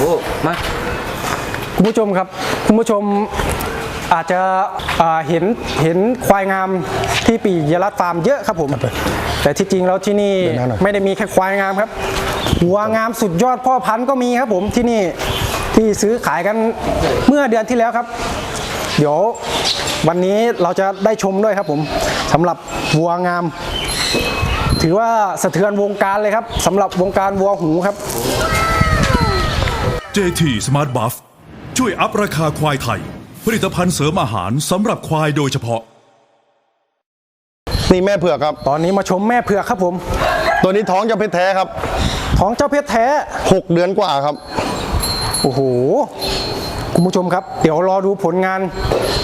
โอ้มาคุณผู้ชมครับคุณผู้ชมอาจจะอ่าเห็นเห็นควายงามที่ปียรัตฟาร์มเยอะครับผม แต่ที่จริงแล้วที่นี่เดินหน้าหน่อยไม่ได้มีแค่ควายงามครับวัวงามสุดยอดพ่อพันธุ์ก็มีครับผมที่นี่ที่ซื้อขายกันเมื่อเดือนที่แล้วครับ เดี๋ยววันนี้เราจะได้ชมด้วยครับผมสำหรับวัวงาม ถือว่าสะเทือนวงการเลยครับสำหรับวงการวัวหูครับ JT Smart Buff ช่วยอัพราคาควายไทย ผลิตภัณฑ์เสริมอาหารสำหรับควายโดยเฉพาะ นี่แม่เผือกครับ ตอนนี้มาชมแม่เผือกครับผม ตัวนี้ท้องจะเพชรแท้ครับของเจ้าเพชรแท้ 6 เดือนกว่าครับ โอ้โห คุณผู้ชมครับ เดี๋ยวรอดูผลงาน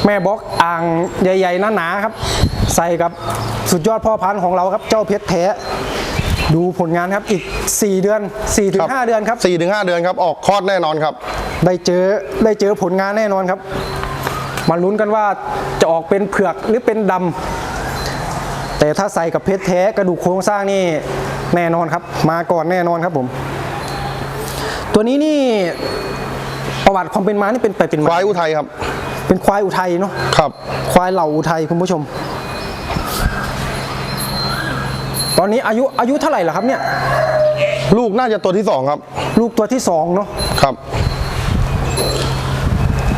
แม่บล็อกอ่างใหญ่ๆหนาๆครับ ใส่กับสุดยอดพ่อพันธุ์ของเราครับเจ้าเพชรแท้ ดูผลงานครับอีก 4 เดือน4-5เดือนครับ4-5ถึงเดือนครับออกคลอดแน่นอนครับ ได้เจอได้เจอผลงานแน่นอนครับ มาลุ้นกันว่าจะออกเป็นเผือกหรือเป็นดำแต่ถ้าใส่กับเพชรแท้กระดูกโครงสร้างนี่แน่นอนครับ มาก่อนแน่นอนครับผม ตัวนี้นี่ประวัติความเป็นมานี่เป็นไปเป็นคมาวายอุทัยครับ เป็นควายอุทัยเนาะครับ ควายเหล่าอุทัยคุณผู้ชม ตอนนี้อายุอายุเท่าไหร่ล่ะครับเนี่ย ลูกน่าจะตัวที่2ครับ ลูกตัวที่สองเนาะครับ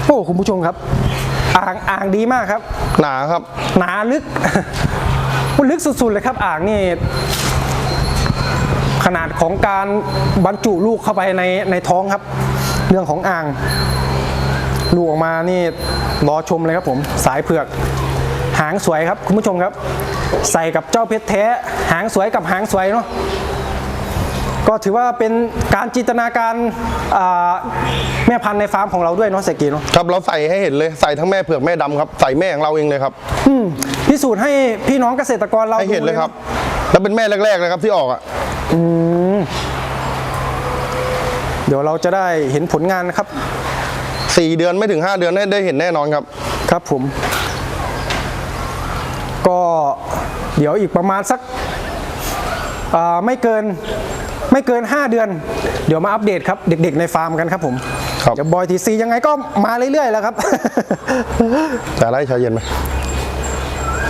โอ้คุณผู้ชมครับ อ่างอ่างดีมากครับ หนาครับ หนาลึก มันลึกสุดๆเลยครับ อ่างนี่ขนาดของการบรรจุลูกเข้าไปในในท้องครับ เรื่องของอ่าง ลูกออกมานี่รอชมเลยครับผม สายเผือก หางสวยครับคุณผู้ชมครับ ใส่กับเจ้าเพชรแท้หางสวยกับหางสวยเนาะก็ถือว่าเป็นการจินตนาการอ่าแม่พันธุ์ในฟาร์มของเราด้วยเนาะเสกีเนาะครับเราใส่ให้เห็นเลยใส่ทั้งแม่เผือกแม่ดำครับใส่แม่ของเราเองเลยครับอืมพิสูจน์ให้พี่น้องเกษตรกรเราให้เห็นเลยดูครับ แล้วเป็นแม่แรกๆเลยครับที่ออกอะเดี๋ยวเราจะได้เห็นผลงานนะครับ4เดือนไม่ถึง5เดือนได้ได้เห็นแน่นอนครับ ครับผม ก็ เดี๋ยวอีกประมาณสักอ่าไม่เกินไม่เกิน 5 เดือน เดี๋ยวมาอัปเดตครับเด็กๆในฟาร์มกันครับผมครับเดี๋ยวบอยทีซียังไงก็มาเรื่อยๆแล้วครับจะไล่ชาเย็นไหม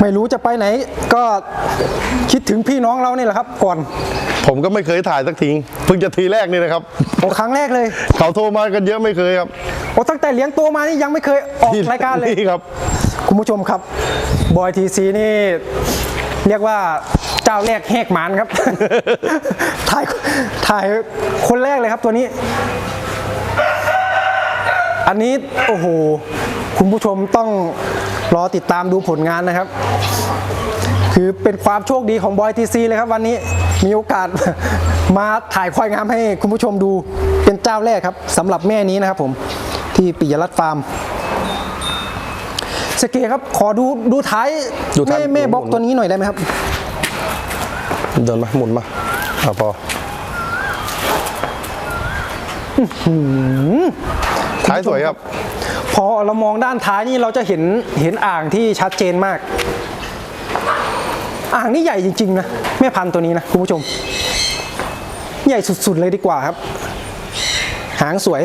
ไม่รู้จะไปไหนก็คิดถึงพี่น้องเรานี่แหละครับ ก่อน ผมก็ไม่เคยถ่ายสักทีเพิ่งจะทีแรกนี่นะครับโอ้ครั้งแรกเลย เขาโทรมากันเยอะไม่เคยครับโอ้ตั้งแต่เลี้ยงตัวมานี่ยังไม่เคยออกรายการเลยนี่ครับ คุณผู้ชมครับบอยทีซีนี่ เรียกว่าเจ้าแรกแหกหมานครับ ถ่ายถ่ายคนแรกเลยครับตัวนี้ อันนี้โอ้โห คุณผู้ชมต้องรอติดตามดูผลงานนะครับ คือเป็นความโชคดีของบอยทีซีเลยครับวันนี้มีโอกาสมาถ่ายควายงามให้คุณผู้ชมดูเป็นเจ้าแรกครับสำหรับแม่นี้นะครับผมที่ปิยรัตน์ฟาร์ม สเกครับ ขอดูดูท้ายดูท้ายแม่แม่บล็อกตัวนี้หน่อยได้ไหมครับ เดินมา หมุนมาอะพอท้ายสวยครับ พอเรามองด้านท้ายนี่เราจะเห็นเห็นอ่างที่ชัดเจนมาก อ่างนี่ใหญ่จริงๆนะแม่พันธุ์ตัวนี้นะคุณผู้ชม ใหญ่สุดๆเลยดีกว่าครับ หางสวย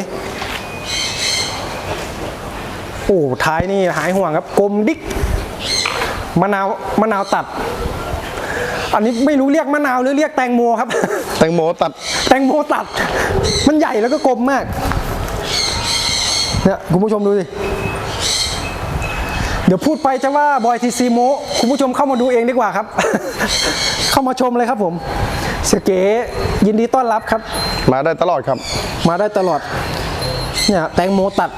โอ้ท้ายนี่หายห่วงครับกลมดิกมะนาวมะนาวตัด อันนี้ไม่รู้เรียกมะนาวหรือเรียกแตงโมครับ แตงโมตัด แตงโมตัด มันใหญ่แล้วก็กลมมากเนี่ยคุณผู้ชมดูสิเดี๋ยวพูดไปจะว่าบอยทีซีโมคุณผู้ชมเข้ามาดูเองดีกว่าครับ เข้ามาชมเลยครับผมเสยเก๋ยินดีต้อนรับครับ มาได้ตลอดครับ มาได้ตลอดเนี่ยแตงโมตัด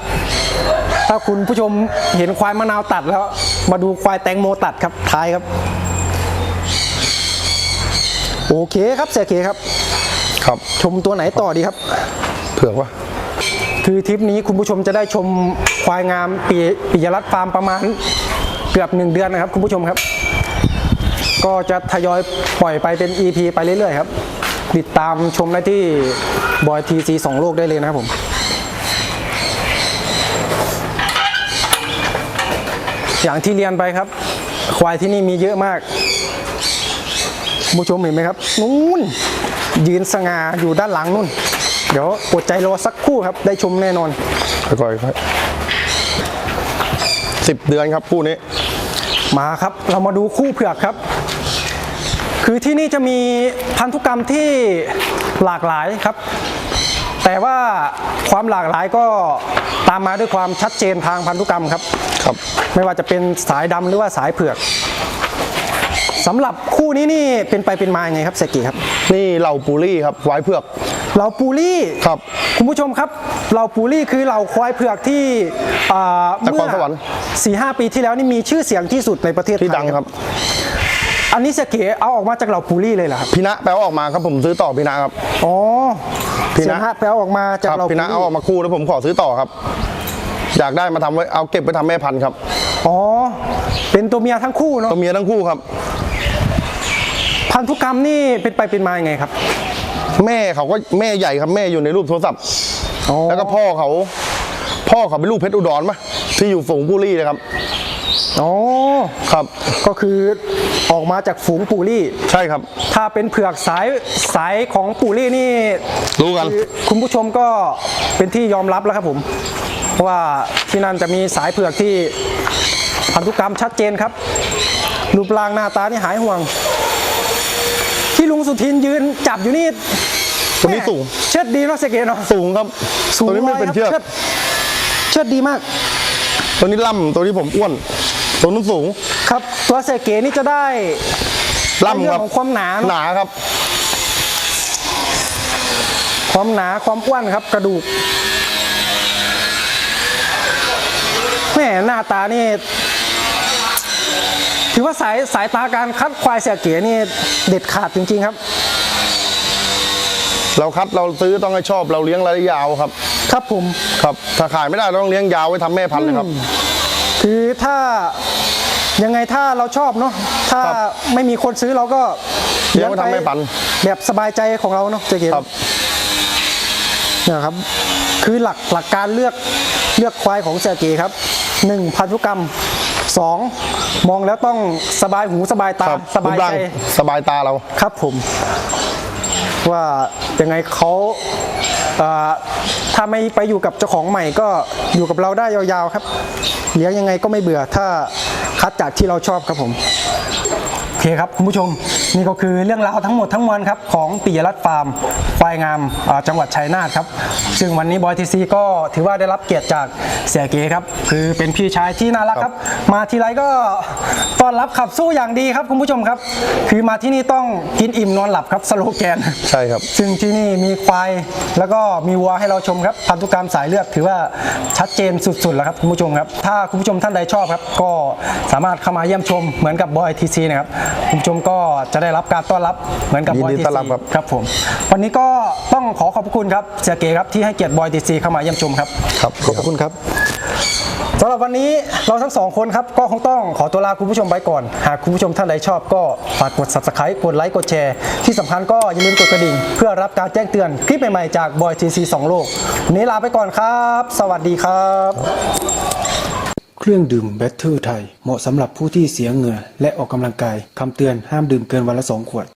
ถ้าคุณผู้ชมเห็นควายมะนาวตัดแล้ว มาดูควายแตงโมตัดครับท้ายครับ โอเคครับเสียเก๋ครับ ครับชมตัวไหนต่อดีครับ เผือกวะคือทริปนี้คุณผู้ชมจะได้ชมควายงามปีปิยรัตน์ฟาร์มประมาณเกือบหนึ่งเดือนนะครับ คุณผู้ชมครับ ก็จะทยอยปล่อยไปเป็น EP ไปเรื่อยๆครับ ติดตามชมได้ที่บอยทีซีสองโลกได้เลยนะครับผม อย่างที่เรียนไปครับ ควายที่นี่มีเยอะมากคุณผู้ชมเห็นไหมครับนู่นยืนสง่าอยู่ด้านหลังนู่น เดี๋ยวอดใจรอสักครู่ครับ ได้ชมแน่นอนค่อยๆค่อยสิบเดือนครับคู่นี้ มาครับเรามาดูคู่เผือกครับ คือที่นี่จะมีพันธุกรรมที่หลากหลายครับ แต่ว่าความหลากหลายก็ตามมาด้วยความชัดเจนทางพันธุกรรมครับ ครับ ไม่ว่าจะเป็นสายดำหรือว่าสายเผือกสำหรับคู่นี้นี่เป็นไปเป็นมายังไงครับเซกิครับ นี่เหล่าปูรี่ครับควายเผือกเราปูรี่ครับคุณผู้ชมครับเราปูรี่คือเราควายเผือกที่อ่านครสวรรค์สี่ห้าปีที่แล้วนี่มีชื่อเสียงที่สุดในประเทศไทยที่ดังครับ อันนี้เซกิเอาออกมาจากเราปูรี่เลยเหรอครับพินะแปลว่าออกมาครับผมซื้อต่อพินะครับอ๋อพี่นะเสียงฮะแปลออกมาจากครับเราพินะเอาออกมาคู่แล้วผมขอซื้อต่อครับ อยากได้มาทำไว้เอาเก็บไปทำแม่พันธุ์ครับ อ๋อ เป็นตัวเมียทั้งคู่เนาะตัวเมียทั้งคู่ครับ พันธุกรรมนี่เป็นไปเป็นมายังไงครับ แม่เขาก็แม่ใหญ่ครับแม่อยู่ในรูปโทรศัพท์ อ๋อ แล้วก็พ่อเขา พ่อเขาเป็นลูกเพชรอุดรปะที่อยู่ฝูงบุรีเลยครับ อ๋อ ครับ ก็คือออกมาจากฝูงปูรี่ ใช่ครับ ถ้าเป็นเผือกสายสายของปูรี่นี่รู้กัน คือคุณผู้ชมก็เป็นที่ยอมรับแล้วครับผม เพราะว่าที่นั่นจะมีสายเผือกที่พันธุกรรมชัดเจนครับ รูปร่างหน้าตานี่หายห่วง ที่ลุงสุทินยืนจับอยู่นี่ตัวนี้สูง เชิดดีเนาะเสกเกเนาะสูงครับตัวนี้ไม่เป็นเชือกชิดเชิดดีมาก ตัวนี้ล่ำตัวนี้ผมอ้วน ตัวนู้นสูงครับ ตัวเสกเกนี่จะได้ล่ำเรื่คอรับงของความหนาเนอะหนาครับ ความหนาความอ้วนครับกระดูกแม่ห น้าตานี่ ถือว่าสายสายตาการคัดควายเสียเก๋นี่เด็ดขาดจริง ๆ ครับ เราคัดเราซื้อต้องให้ชอบเราเลี้ยงระยะยาวครับ ครับผมครับถ้าขายไม่ได้เราต้องเลี้ยงยาวไว้ทำแม่พันธุ์เลยครับ คือถ้ายังไงถ้าเราชอบเนาะถ้าครับไม่มีคนซื้อเราก็เลี้ยงไว้ทำแม่พันธุ์แบบสบายใจของเราเนาะเจ๊เก๋ครับเนี่ยครับ คือหลักหลักการเลือกเลือกควายของเสียเก๋ครับ หนึ่งพันธุกรรมสองมองแล้วต้องสบายหูสบายตาครับสบายรูปร่ใจงสบายตาเราครับผม ว่ายังไงเขาเอ่อถ้าไม่ไปอยู่กับเจ้าของใหม่ก็อยู่กับเราได้ยาวๆครับ เลี้ยงยังไงก็ไม่เบื่อถ้าคัดจากที่เราชอบครับผม โอเคครับคุณผู้ชม นี่ก็คือเรื่องราวทั้งหมดทั้งมวลครับของปิยรัตน์ฟาร์มควายงามอ่าจังหวัดชัยนาทครับ ซึ่งวันนี้บอยทีซีก็ถือว่าได้รับเกียรติจากเสียเก๋ครับ คือเป็นพี่ชายที่น่ารักครับ มาทีไรก็ ต้อนรับขับสู้อย่างดีครับคุณผู้ชมครับ คือมาที่นี่ต้องกินอิ่มนอนหลับครับสโลแกน ใช่ครับ ซึ่งที่นี่มีควายแล้วก็มีวัวให้เราชมครับพันธุกรรมสายเลือดถือว่าชัดเจนสุดๆแล้วครับคุณผู้ชมครับ ถ้าคุณผู้ชมท่านใดชอบครับ ก็สามารถเข้ามาเยี่ยมชมเหมือนกับบอยทีซีนะครับคุณผู้ชมก็จะได้รับการต้อนรับเหมือนกับบอยยินดีทีต้อนซีรับครับครับผม วันนี้ก็ต้องขอขอบคุณครับเสียเก๋ครับที่ให้เกียรติบอยทีซีเข้ามาเยี่ยมชมครับครับขอบคุณครับ สำหรับวันนี้เราทั้งสองคนครับ ก็คงต้องขอตัวลาคุณผู้ชมไปก่อน หากคุณผู้ชมท่านใดชอบก็ฝากกด subscribe กดไลค์กดแชร์ ที่สำคัญก็อย่าลืมกดกระดิ่ง เพื่อรับการแจ้งเตือนคลิปใหม่ๆจากบอยทีซีสองโลกวันนี้ลาไปก่อนครับ สวัสดีครับ เครื่องดื่มแบตเตอร์ไทย เหมาะสำหรับผู้ที่เสียเหงื่อและออกกำลังกายคำเตือนห้ามดื่มเกินวันละสองขวด